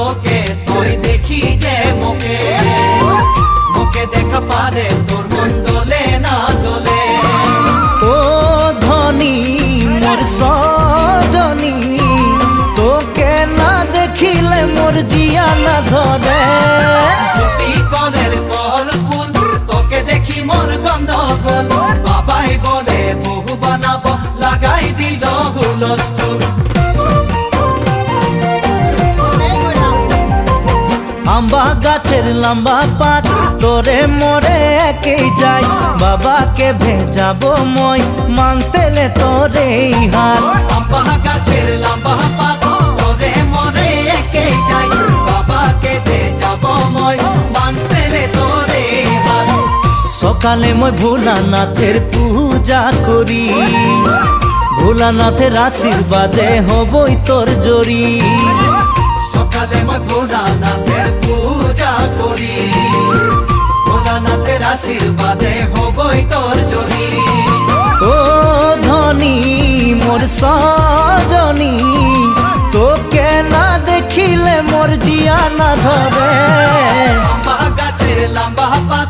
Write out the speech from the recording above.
তোকে তুই দেখি যে মোকে মোকে দেখা পারে তোর মন দোলে না দোলে। ও ধনী মোর সজনী তোকে না দেখিলে মোর জিয়া না ধরে ফুল তোকে দেখি মোর গন্ধগুল। বাবাই বলে বহু বানাবো লাগাই দিল আম্বা গাছের লম্বা পাত তোরে মোরে একেই যাই বাবাকে ভেজাবো মই মানতেলে তোরে হাত। আম্বা গাছের লম্বা পাত মরে যাই বাবাকে মই তোরে হাত। সকালে মই ভোলানাথের পূজা করি। ভোলানাথের আশীর্বাদে হবই তোর জড়ি। সকালে মই ভোলানাথের হবই তোর জনি ও ধনী মোর সজনী তোকে না দেখিলে মোর জিয়া না ধরে। লম্বা গাছে লম্বা পাত